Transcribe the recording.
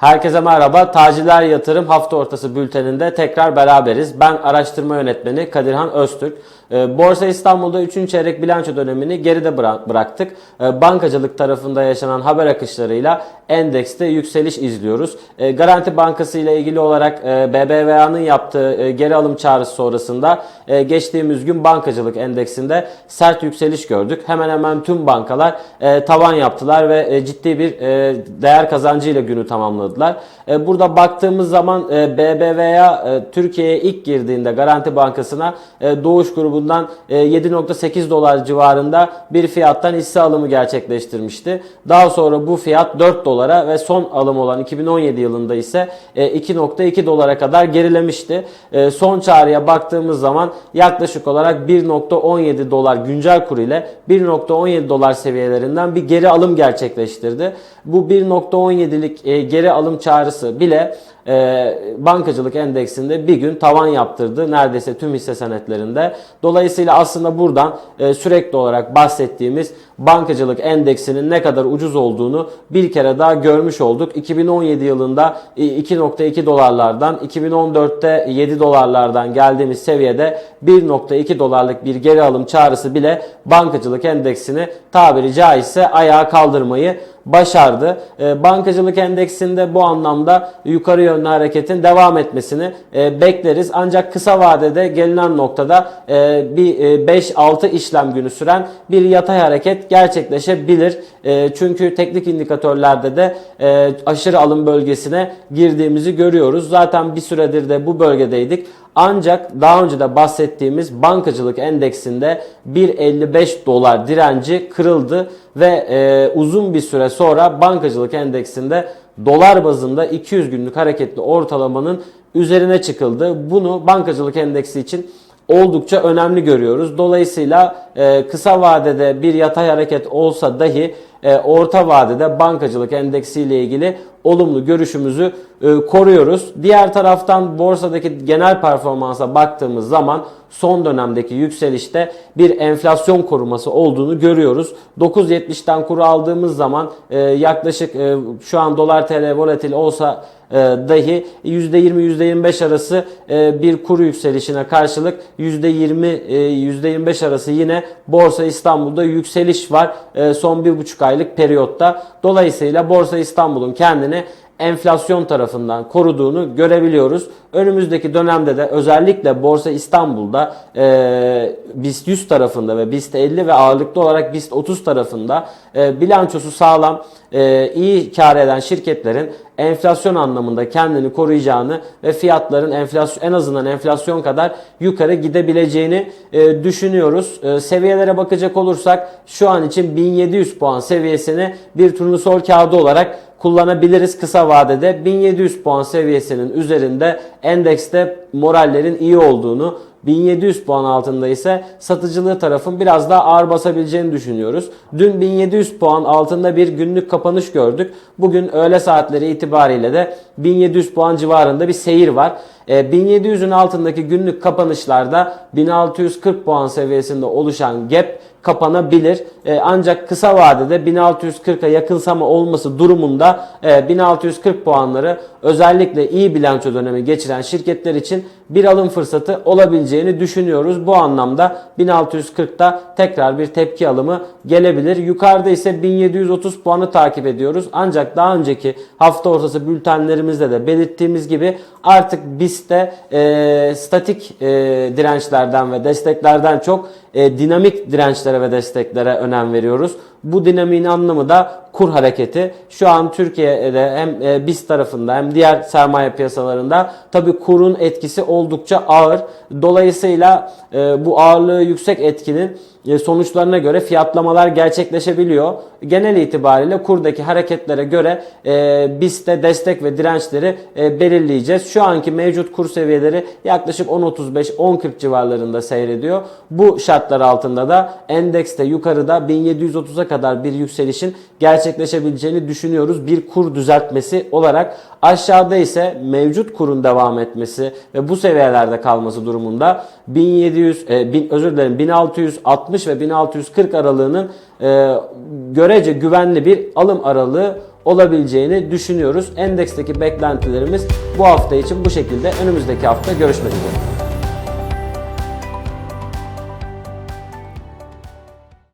Herkese merhaba. Tacirler Yatırım hafta ortası bülteninde tekrar beraberiz. Ben araştırma yönetmeni Kadirhan Öztürk. Ee, Borsa İstanbul'da 3. çeyrek bilanço dönemini geride bıra- bıraktık. Ee, Bankacılık tarafında yaşanan haber akışlarıyla endekste yükseliş izliyoruz. Ee, Garanti Bankası ile ilgili olarak e, BBVA'nın yaptığı e, geri alım çağrısı sonrasında e, geçtiğimiz gün bankacılık endeksinde sert yükseliş gördük. Hemen hemen tüm bankalar tavan yaptılar ve ciddi bir değer kazancıyla günü tamamladılar. E, burada baktığımız zaman e, BBVA e, Türkiye'ye ilk girdiğinde Garanti Bankası'na e, Doğuş grubundan e, 7.8 dolar civarında bir fiyattan hisse alımı gerçekleştirmişti. Daha sonra bu fiyat 4 dolara ve son alım olan 2017 yılında ise e, 2.2 dolara kadar gerilemişti. E, son çağrıya baktığımız zaman yaklaşık olarak 1.17 dolar güncel kur ile 1.17 dolar seviyelerinden bir geri alım gerçekleştirdi. Bu 1.17'lik e, geri alım çağrısı bile e, bankacılık endeksinde bir gün tavan yaptırdı neredeyse tüm hisse senetlerinde. Dolayısıyla aslında buradan e, sürekli olarak bahsettiğimiz bankacılık endeksinin ne kadar ucuz olduğunu bir kere daha görmüş olduk. 2017 yılında e, 2.2 dolarlardan 2014'te 7 dolarlardan geldiğimiz seviyede 1.2 dolarlık bir geri alım çağrısı bile bankacılık endeksini tabiri caizse ayağa kaldırmayı başardı. E, bankacılık endeksinde bu anlamda yukarı yönlü hareketin devam etmesini e, bekleriz. Ancak kısa vadede gelinen noktada e, bir e, 5-6 işlem günü süren bir yatay hareket gerçekleşebilir. E, çünkü teknik indikatörlerde de e, aşırı alım bölgesine girdiğimizi görüyoruz. Zaten bir süredir de bu bölgedeydik. Ancak daha önce de bahsettiğimiz bankacılık endeksinde 1.55 dolar direnci kırıldı ve e, uzun bir süre sonra bankacılık endeksinde dolar bazında 200 günlük hareketli ortalamanın üzerine çıkıldı. Bunu bankacılık endeksi için oldukça önemli görüyoruz. Dolayısıyla e, kısa vadede bir yatay hareket olsa dahi e, orta vadede bankacılık endeksi ile ilgili olumlu görüşümüzü e, koruyoruz. Diğer taraftan borsadaki genel performansa baktığımız zaman son dönemdeki yükselişte bir enflasyon koruması olduğunu görüyoruz. 9.70'ten kuru aldığımız zaman e, yaklaşık şu an dolar TL volatil olsa dahi %20-%25 arası bir kuru yükselişine karşılık %20 e, %25 arası yine Borsa İstanbul'da yükseliş var e, son bir buçuk aylık periyotta. Dolayısıyla Borsa İstanbul'un kendini enflasyon tarafından koruduğunu görebiliyoruz. Önümüzdeki dönemde de özellikle Borsa İstanbul'da e, BIST 100 tarafında ve BIST 50 ve ağırlıklı olarak BIST 30 tarafında e, bilançosu sağlam, e, iyi kar eden şirketlerin enflasyon anlamında kendini koruyacağını ve fiyatların enflasyon en azından enflasyon kadar yukarı gidebileceğini e, düşünüyoruz. E, seviyelere bakacak olursak şu an için 1700 puan seviyesini bir turnusol kağıdı olarak kullanabiliriz kısa vadede. 1700 puan seviyesinin üzerinde endekste morallerin iyi olduğunu 1700 puan altında ise satıcılığı tarafın biraz daha ağır basabileceğini düşünüyoruz. Dün 1700 puan altında bir günlük kapanış gördük. Bugün öğle saatleri itibariyle de 1700 puan civarında bir seyir var. E, 1700'ün altındaki günlük kapanışlarda 1640 puan seviyesinde oluşan gap kapanabilir. E, ancak kısa vadede 1640'a yakınsama olması durumunda e, 1640 puanları özellikle iyi bilanço dönemi geçiren şirketler için bir alım fırsatı olabileceğini düşünüyoruz. Bu anlamda 1640'ta tekrar bir tepki alımı gelebilir. Yukarıda ise 1730 puanı takip ediyoruz. Ancak daha önceki hafta ortası bültenlerimizde de belirttiğimiz gibi artık BIST'te e, statik e, dirençlerden ve desteklerden çok e, dinamik dirençlere ve desteklere önem veriyoruz. Bu dinamiğin anlamı da kur hareketi. Şu an Türkiye'de hem e, BIST tarafında hem diğer sermaye piyasalarında tabi kurun etkisi oldukça ağır. Dolayısıyla e, bu ağırlığı yüksek etkinin e, sonuçlarına göre fiyatlamalar gerçekleşebiliyor. Genel itibariyle kurdaki hareketlere göre e, BIST'te destek ve dirençleri belirleyeceğiz. Şu anki mevcut kur seviyeleri yaklaşık 10.35-10.40 civarlarında seyrediyor. Bu şartlar altında da endekste yukarıda 1730'a kadar bir yükselişin gerçekleşebileceğini düşünüyoruz. Bir kur düzeltmesi olarak aşağıda ise mevcut kurun devam etmesi ve bu seviyelerde kalması durumunda 1700 e, bin, özür dilerim 1660 ve 1640 aralığının e, görece güvenli bir alım aralığı olabileceğini düşünüyoruz. Endeksteki beklentilerimiz bu hafta için bu şekilde. Önümüzdeki hafta görüşmek üzere.